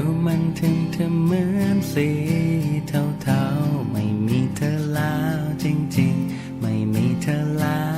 ดูมันถึงเธอเหมือนสีเทาๆ ไม่มีเธอแล้วจริงๆ ไม่มีเธอแล้ว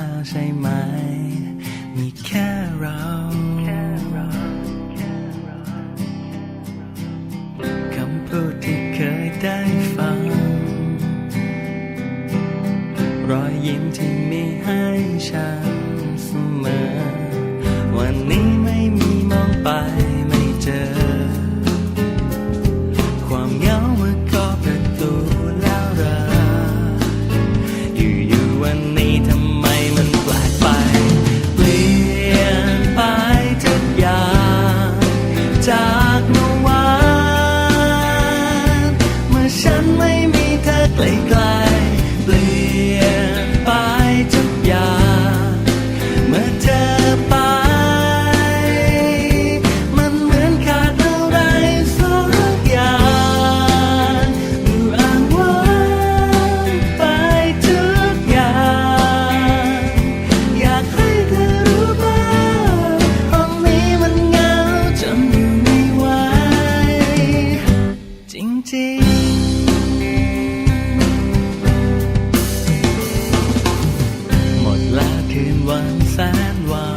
คืนวันแสนหวา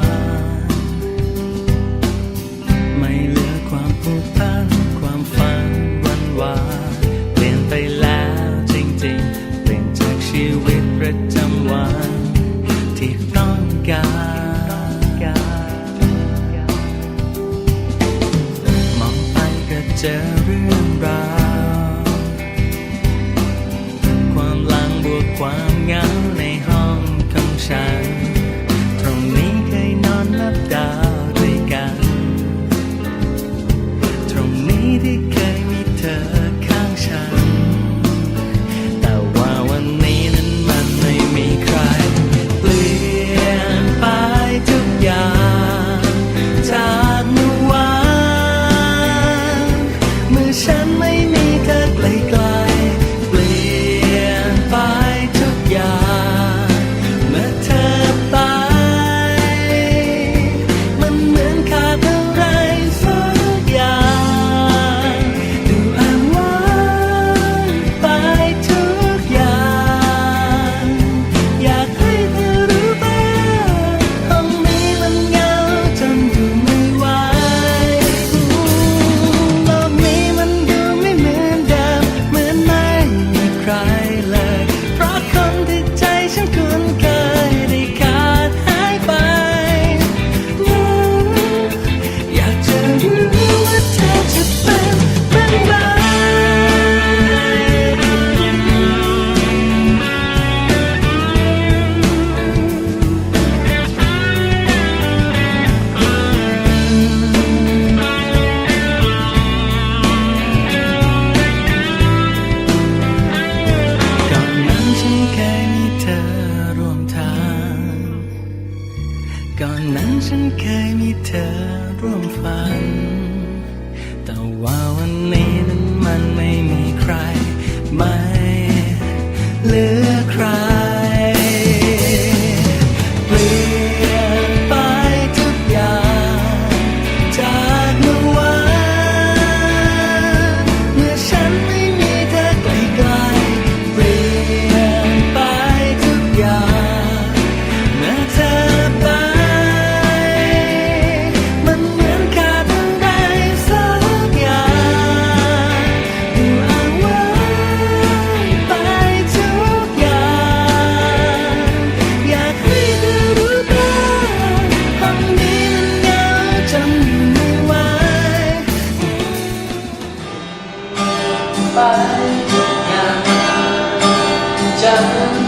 นไม่เหลือความผูกพันความฝันวันวานเปลี่ยนไปแล้วจริงๆ เปลี่ยนจากชีวิตประจำวัน ที่ต้องการมองไปก็เจอเรื่องราวความลังบวกความเหงาในห้องของฉัน ฉันเคยมีเธอร่วมฝัน แต่ว่า nhân chẳng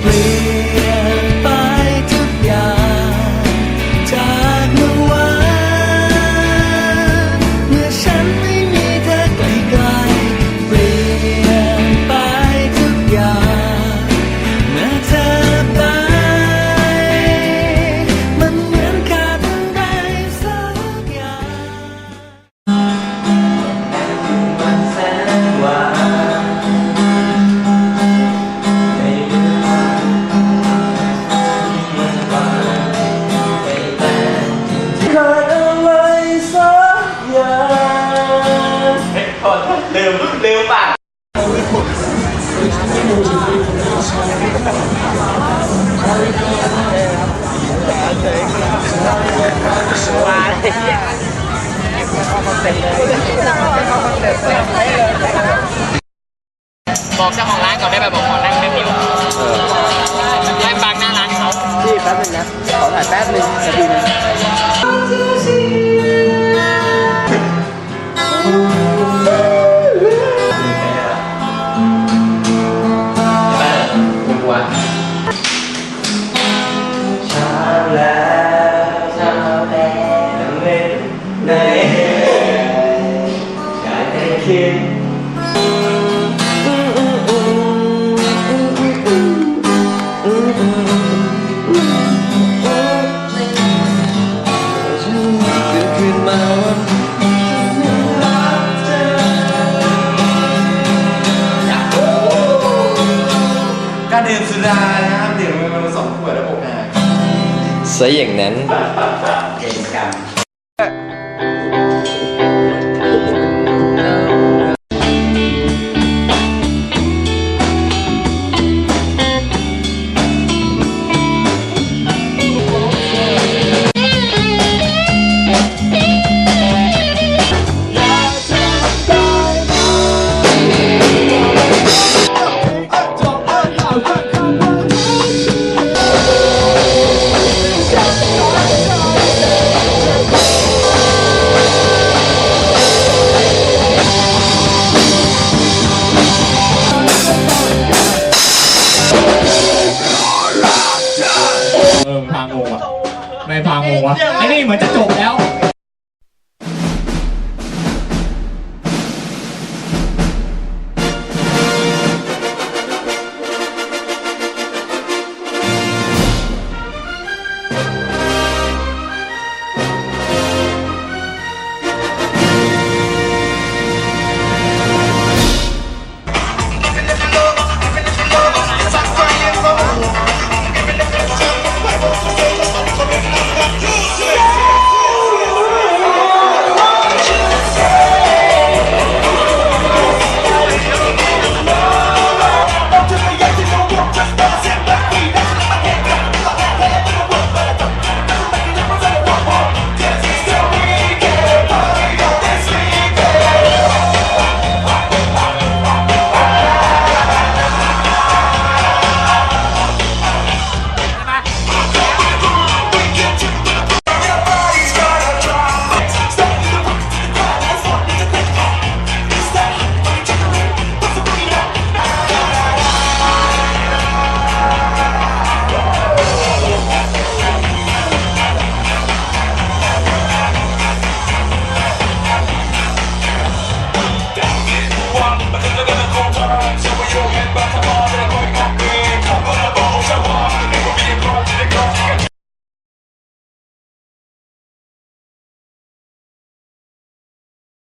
please. ลืมลืมปากบอกเจ้าของร้านก่อนได้ไหมบอกขอนั่งแป๊บเดียวให้ฟังหน้าร้านเขาพี่แป๊บนึงนะขอถ่ายแป๊บนึงนาทีนึง ซะอย่างนั้น ออพางงอะไม่พางงวะไอ้นี่เหมือนจะจบแล้ว